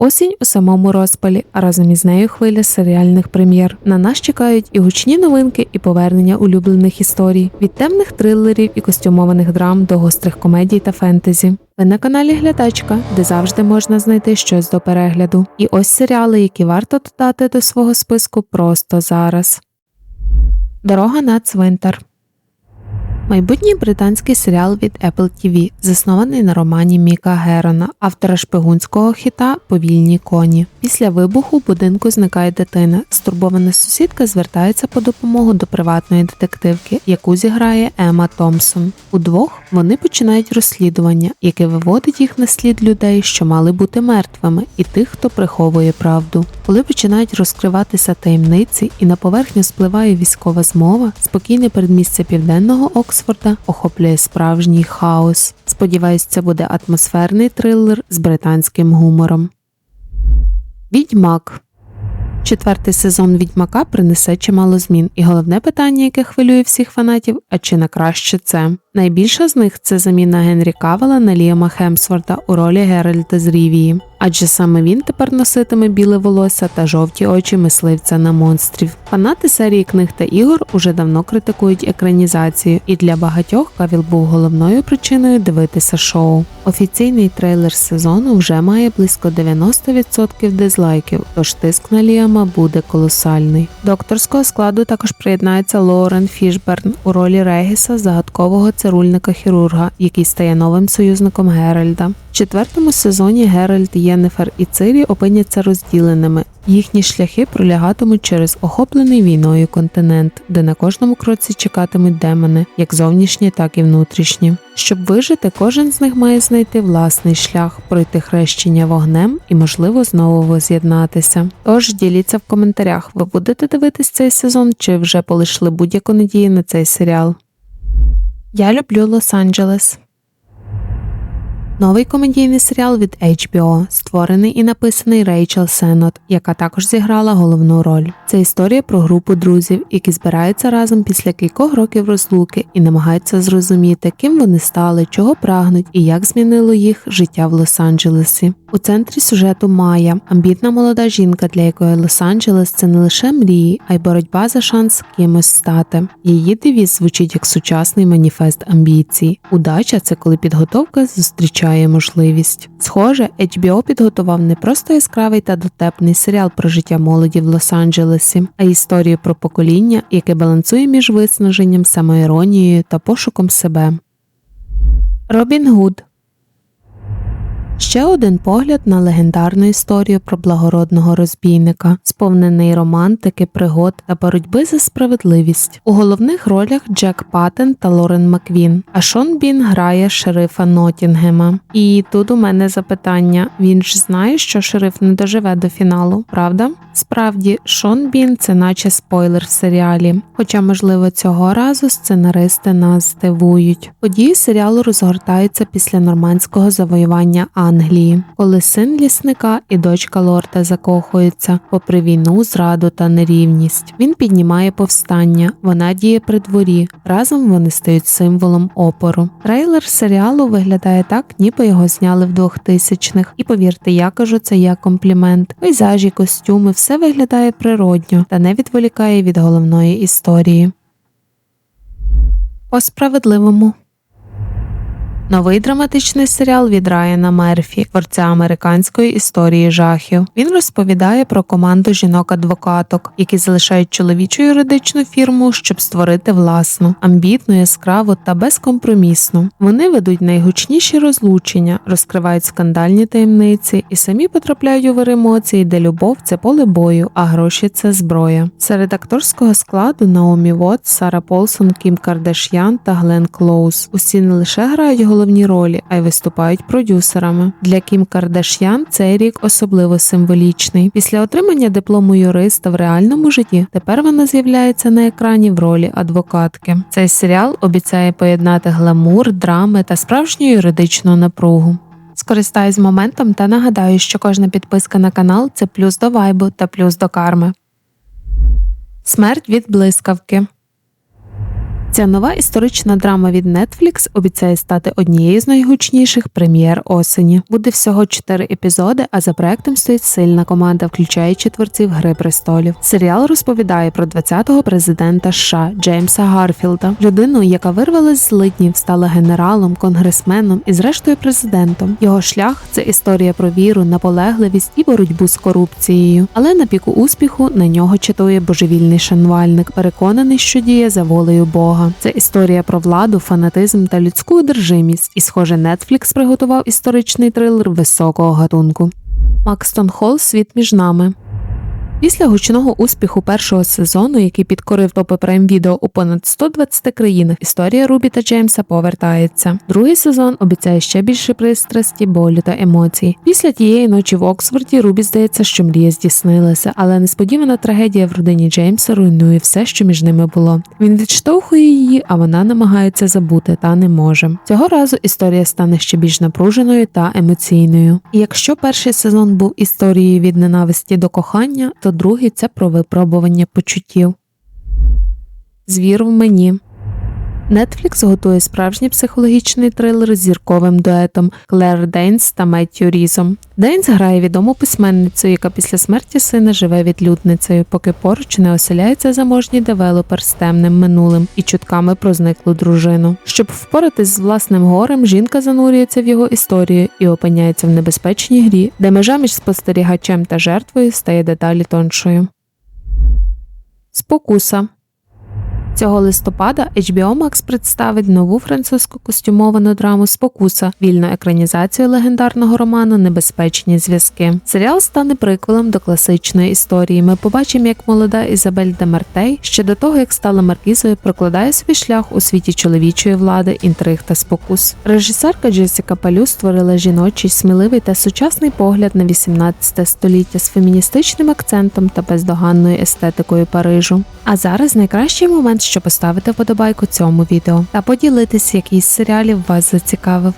Осінь у самому розпалі, а разом із нею хвиля серіальних прем'єр. На нас чекають і гучні новинки, і повернення улюблених історій від темних трилерів і костюмованих драм до гострих комедій та фентезі. Ви на каналі Глядачка, де завжди можна знайти щось до перегляду. І ось серіали, які варто додати до свого списку просто зараз. Дорога на цвинтар. Майбутній британський серіал від Apple TV, заснований на романі Міка Герона, автора шпигунського хіта Повільні коні. Після вибуху в будинку зникає дитина. Стурбована сусідка звертається по допомогу до приватної детективки, яку зіграє Ема Томпсон. Удвох вони починають розслідування, яке виводить їх на слід людей, що мали бути мертвими, і тих, хто приховує правду. Коли починають розкриватися таємниці і на поверхню спливає військова змова, спокійне передмістя південного Оксфорда охоплює справжній хаос. Сподіваюсь, це буде атмосферний трилер з британським гумором. Відьмак Четвертий сезон Відьмака принесе чимало змін, і головне питання, яке хвилює всіх фанатів, а чи на краще це? Найбільша з них це заміна Генрі Кавела на Ліама Хемсворта у ролі Геральта з Рівії, адже саме він тепер носитиме біле волосся та жовті очі мисливця на монстрів. Фанати серії книг та ігор уже давно критикують екранізацію, і для багатьох Кавіл був головною причиною дивитися шоу. Офіційний трейлер сезону вже має близько 90% дизлайків, тож тиск на Ліама буде колосальний. До акторського складу також приєднається Лоурен Фішберн у ролі Регіса, загадкового цирульника хірурга, який стає новим союзником Геральда. В четвертому сезоні Геральт, Єнефер і Цирі опиняться розділеними. Їхні шляхи пролягатимуть через охоплений війною континент, де на кожному кроці чекатимуть демони, як зовнішні, так і внутрішні. Щоб вижити, кожен з них має знайти власний шлях, пройти хрещення вогнем і, можливо, знову воз'єднатися. Тож діліться в коментарях, ви будете дивитись цей сезон чи вже полишили будь-яку надію на цей серіал. Я люблю Лос-Анджелес. Новий комедійний серіал від HBO, створений і написаний Рейчел Сеннот, яка також зіграла головну роль. Це історія про групу друзів, які збираються разом після кількох років розлуки і намагаються зрозуміти, ким вони стали, чого прагнуть і як змінило їх життя в Лос-Анджелесі. У центрі сюжету Майя, амбітна молода жінка, для якої Лос-Анджелес це не лише мрії, а й боротьба за шанс кимось стати. Її девіз звучить як сучасний маніфест амбіцій. Удача це коли підготовка зустрічає можливість. Схоже, HBO підготував не просто яскравий та дотепний серіал про життя молоді в Лос-Анджелесі, а історію про покоління, яке балансує між виснаженням, самоіронією та пошуком себе. Робін Гуд Ще один погляд на легендарну історію про благородного розбійника, сповнений романтики, пригод та боротьби за справедливість. У головних ролях Джек Паттен та Лорен Маквін, а Шон Бін грає шерифа Нотінгема. І тут у мене запитання: він ж знає, що шериф не доживе до фіналу, правда? Справді, Шон Бін це наче спойлер в серіалі, хоча, можливо, цього разу сценаристи нас здивують. Події серіалу розгортаються після нормандського завоювання Англії, коли син лісника і дочка лорда закохуються, попри війну, зраду та нерівність. Він піднімає повстання, вона діє при дворі. Разом вони стають символом опору. Трейлер серіалу виглядає так, ніби його зняли в 2000-х. І повірте, я кажу це як комплімент. Пейзажі, костюми, все виглядає природньо та не відволікає від головної історії. По справедливому Новий драматичний серіал від Райана Мерфі, творця американської історії жахів. Він розповідає про команду жінок-адвокаток, які залишають чоловічу юридичну фірму, щоб створити власну, амбітну, яскраву та безкомпромісну. Вони ведуть найгучніші розлучення, розкривають скандальні таємниці і самі потрапляють у вир емоцій, де любов це поле бою, а гроші це зброя. Серед акторського складу Наомі Вот, Сара Полсон, Кім Кардаш'ян та Глен Клоуз. Усі не лише грають головні ролі, а й виступають продюсерами. Для Кім Кардаш'ян цей рік особливо символічний. Після отримання диплому юриста в реальному житті тепер вона з'являється на екрані в ролі адвокатки. Цей серіал обіцяє поєднати гламур, драми та справжню юридичну напругу. Скористаюсь моментом та нагадаю, що кожна підписка на канал це плюс до вайбу та плюс до карми. Смерть від блискавки. Ця нова історична драма від Netflix обіцяє стати однією з найгучніших прем'єр осені. Буде всього чотири епізоди, а за проектом стоїть сильна команда, включаючи творців Гри престолів. Серіал розповідає про 20-го президента США Джеймса Гарфілда, людину, яка вирвалась з лиднів, стала генералом, конгресменом і, зрештою, президентом. Його шлях це історія про віру, наполегливість і боротьбу з корупцією. Але на піку успіху на нього чатує божевільний шанувальник, переконаний, що діє за волею Бога. Це історія про владу, фанатизм та людську одержимість. І, схоже, Netflix приготував історичний трилер високого гатунку. Макстон Холл Світ між нами. Після гучного успіху першого сезону, який підкорив топи прайм відео у понад 120 країнах, історія Рубі та Джеймса повертається. Другий сезон обіцяє ще більше пристрасті, болю та емоцій. Після тієї ночі в Оксфорді Рубі здається, що мрія здійснилася, але несподівана трагедія в родині Джеймса руйнує все, що між ними було. Він відштовхує її, а вона намагається забути та не може. Цього разу історія стане ще більш напруженою та емоційною. І якщо перший сезон був історією від ненависті до кохання, то другий це про випробування почуттів. Звір в мені. Netflix готує справжній психологічний трилер з зірковим дуетом Клер Дейнс та Меттю Різом. Дейнс грає відому письменницю, яка після смерті сина живе відлюдницею, поки поруч не оселяється заможній девелопер з темним минулим і чутками про зниклу дружину. Щоб впоратись з власним горем, жінка занурюється в його історію і опиняється в небезпечній грі, де межа між спостерігачем та жертвою стає деталі тоншою. Спокуса Цього листопада HBO Max представить нову французьку костюмовану драму Спокуса, вільну екранізацію легендарного роману Небезпечні зв'язки. Серіал стане приквелом до класичної історії. Ми побачимо, як молода Ізабель де Мартей ще до того, як стала маркізою, прокладає свій шлях у світі чоловічої влади, інтриг та спокус. Режисерка Джесіка Палю створила жіночий, сміливий та сучасний погляд на 18 століття з феміністичним акцентом та бездоганною естетикою Парижу. А зараз найкращий момент, щоб поставити вподобайку цьому відео та поділитись, який з серіалів вас зацікавив.